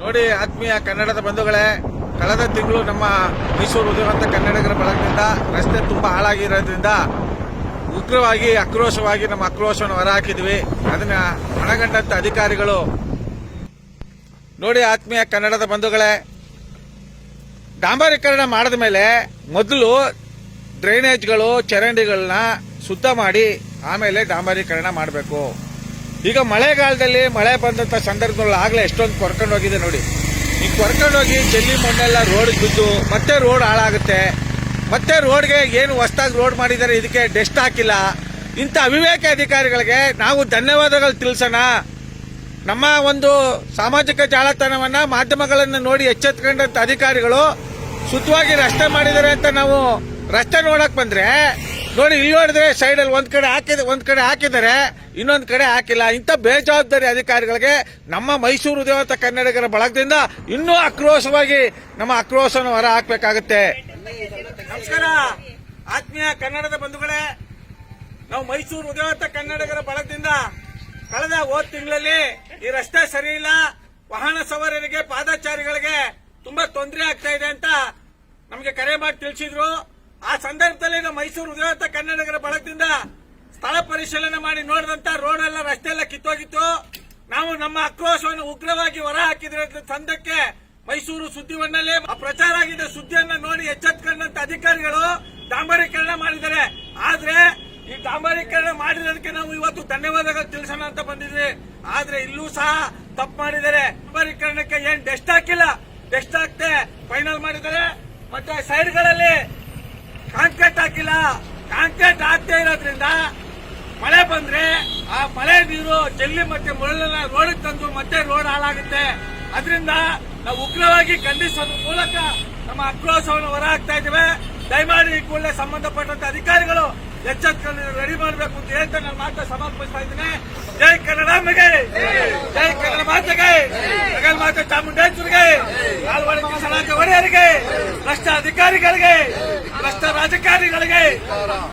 ನೋಡಿ ಆತ್ಮೀಯ ಕನ್ನಡದ ಬಂಧುಗಳೇ, ಕಳೆದ ತಿಂಗಳು ನಮ್ಮ ಮೈಸೂರು ಉದಯವಂತ ಕನ್ನಡಿಗರ ಬಳಗದಿಂದ ರಸ್ತೆ ತುಂಬಾ ಹಾಳಾಗಿರೋದ್ರಿಂದ ಉಗ್ರವಾಗಿ, ಆಕ್ರೋಶವಾಗಿ ನಮ್ಮ ಆಕ್ರೋಶವನ್ನು ಹೊರಹಾಕಿದ್ವಿ ಅದನ್ನ ಮನಗಂಡಂತ ಅಧಿಕಾರಿಗಳು ನೋಡಿ ಆತ್ಮೀಯ ಕನ್ನಡದ ಬಂಧುಗಳೇ, ಡಾಂಬರೀಕರಣ ಮಾಡಿದ ಮೇಲೆ ಮೊದಲು ಡ್ರೈನೇಜ್ಗಳು, ಚರಂಡಿಗಳನ್ನ ಶುದ್ಧ ಮಾಡಿ ಆಮೇಲೆ ಡಾಂಬರೀಕರಣ ಮಾಡಬೇಕು. ಈಗ ಮಳೆಗಾಲದಲ್ಲಿ ಮಳೆ ಬಂದಂತ ಸಂದರ್ಭದಲ್ಲಿ ಆಗಲೇ ಎಷ್ಟೊಂದು ಕೊರ್ಕೊಂಡು ಹೋಗಿದೆ ನೋಡಿ. ಈಗ ಕೊರ್ಕೊಂಡು ಹೋಗಿ ಜಲ್ಲಿ ಮಣ್ಣೆಲ್ಲ ರೋಡ್ ಬಿದ್ದು ಮತ್ತೆ ರೋಡ್ ಹಾಳಾಗುತ್ತೆ. ಮತ್ತೆ ರೋಡ್ಗೆ ಏನು ಹೊಸ್ದಾಗಿ ರೋಡ್ ಮಾಡಿದ್ದಾರೆ ಇದಕ್ಕೆ ಡೆಸ್ಟ್ ಹಾಕಿಲ್ಲ. ಇಂಥ ಅವಿವೇಕ ಅಧಿಕಾರಿಗಳಿಗೆ ನಾವು ಧನ್ಯವಾದಗಳು ತಿಳಿಸೋಣ. ನಮ್ಮ ಒಂದು ಸಾಮಾಜಿಕ ಜಾಲತಾಣವನ್ನ ಮಾಧ್ಯಮಗಳನ್ನು ನೋಡಿ ಎಚ್ಚೆತ್ಕೊಂಡಂಥ ಅಧಿಕಾರಿಗಳು ಸುತ್ತವಾಗಿ ರಸ್ತೆ ಮಾಡಿದ್ದಾರೆ ಅಂತ ನಾವು ರಸ್ತೆ ನೋಡಕ್ ಬಂದ್ರೆ ನೋಡಿ ಇಲ್ಲಿ ನೋಡಿದ್ರೆ ಸೈಡ್ ಅಲ್ಲಿ ಒಂದ್ ಕಡೆ ಹಾಕಿದ, ಒಂದ್ ಕಡೆ ಹಾಕಿದ್ದಾರೆ, ಇನ್ನೊಂದ್ ಕಡೆ ಹಾಕಿಲ್ಲ. ಇಂಥ ಬೇಜವಾಬ್ದಾರಿ ಅಧಿಕಾರಿಗಳಿಗೆ ನಮ್ಮ ಮೈಸೂರು ದೇವತ ಕನ್ನಡಿಗರ ಬಳಗದಿಂದ ಇನ್ನೂ ಆಕ್ರೋಶವಾಗಿ ನಮ್ಮ ಆಕ್ರೋಶವನ್ನು ಹೊರ ಹಾಕಬೇಕಾಗುತ್ತೆ. ನಮಸ್ಕಾರ. ಆತ್ಮೀಯ ಕನ್ನಡದ ಬಂಧುಗಳೇ, ನಾವು ಮೈಸೂರು ದೇವತ ಕನ್ನಡಿಗರ ಬಳಗದಿಂದ ಕಳೆದ ಹೋದ ತಿಂಗಳಲ್ಲಿ ಈ ರಸ್ತೆ ಸರಿ ಇಲ್ಲ, ವಾಹನ ಸವಾರರಿಗೆ, ಪಾದಚಾರಿಗಳಿಗೆ ತುಂಬಾ ತೊಂದರೆ ಆಗ್ತಾ ಇದೆ ಅಂತ ನಮಗೆ ಕರೆ ಮಾಡಿ ತಿಳಿಸಿದ್ರು. ಆ ಸಂದರ್ಭದಲ್ಲಿ ಮೈಸೂರು ಉದಯವಂತ ಕನ್ನಡಗರ ಬಳಗದಿಂದ ಸ್ಥಳ ಪರಿಶೀಲನೆ ಮಾಡಿ ನೋಡಿದಂತ ರೋಡ್ ಎಲ್ಲ ರಸ್ತೆ ಎಲ್ಲ ಕಿತ್ತೋಗಿತ್ತು. ನಾವು ನಮ್ಮ ಆಕ್ರೋಶವನ್ನು ಉಗ್ರವಾಗಿ ಹೊರ ಹಾಕಿದ್ರೆ ತಂದಕ್ಕೆ ಮೈಸೂರು ಸುದ್ದಿವನ್ನಲ್ಲಿ ಪ್ರಚಾರ ಆಗಿದ್ದ ಸುದ್ದಿಯನ್ನ ನೋಡಿ ಎಚ್ಚೆತ್ಕೊಂಡಂತ ಅಧಿಕಾರಿಗಳು ಡಾಂಬರೀಕರಣ ಮಾಡಿದ್ದಾರೆ. ಆದ್ರೆ ಈ ಡಾಂಬರೀಕರಣ ಮಾಡಿರೋದಕ್ಕೆ ನಾವು ಇವತ್ತು ಧನ್ಯವಾದಗಳು ತಿಳಿಸೋಣ ಅಂತ ಬಂದಿದ್ವಿ. ಆದ್ರೆ ಇಲ್ಲೂ ಸಹ ತಪ್ಪು ಮಾಡಿದ್ದಾರೆ. ಡಾಂಬರೀಕರಣಕ್ಕೆ ಏನ್ ಡೆಸ್ಟ್ ಹಾಕಿಲ್ಲ. ಡೆಸ್ಟ್ ಹಾಕ್ತೆ ಫೈನಲ್ ಮಾಡಿದ್ದಾರೆ. ಮತ್ತೆ ಸೈಡ್ಗಳಲ್ಲಿ ಕಾಂಕ್ರೀಟ್ ಹಾಕಿಲ್ಲ. ಕಾಂಕ್ರೀಟ್ ಹಾಕ್ತಾ ಇರೋದ್ರಿಂದ ಮಳೆ ಬಂದ್ರೆ ಆ ಮಳೆ ನೀರು ಜಲ್ಲಿ ಮತ್ತೆ ಮುರಳನ್ನ ರೋಡ್ ತಂದು ಮತ್ತೆ ರೋಡ್ ಹಾಳಾಗುತ್ತೆ. ಅದರಿಂದ ನಾವು ಉಗ್ರವಾಗಿ ಖಂಡಿಸೋದ್ರ ಮೂಲಕ ನಮ್ಮ ಆಕ್ರೋಶವನ್ನು ಹೊರಹಾಕ್ತಾ ಇದ್ದೇವೆ. ದಯಮಾಡಿ ಈ ಕೂಡಲೇ ಸಂಬಂಧಪಟ್ಟಂತ ಅಧಿಕಾರಿಗಳು ಎಚ್ಚೆತ್ಕೊಂಡು ರೆಡಿ ಮಾಡಬೇಕು ಅಂತ ಹೇಳ್ತಾ ನಾನು ಮಾತ್ರ ಸಮರ್ಪಿಸ್ತಾ ಇದ್ದೀನಿ. ಜೈ ಕನ್ನಡಾಂಬೆಗೆ ಜೈ ಕನ್ನಡ ಮಾತೆಗೆ. ಜಗನ್ ಮಾತೆ ಚಾಮುಂಡೇಶ್ವರಿಗೆ. ನಾಲ್ವಡಿ ಸಮಾಜ ಒಡೆಯರಿಗೆ. ಭ್ರಷ್ಟ ಅಧಿಕಾರಿಗಳಿಗೆ ಭ್ರಷ್ಟ ರಾಜಕಾರಣಿಗಳಿಗೆ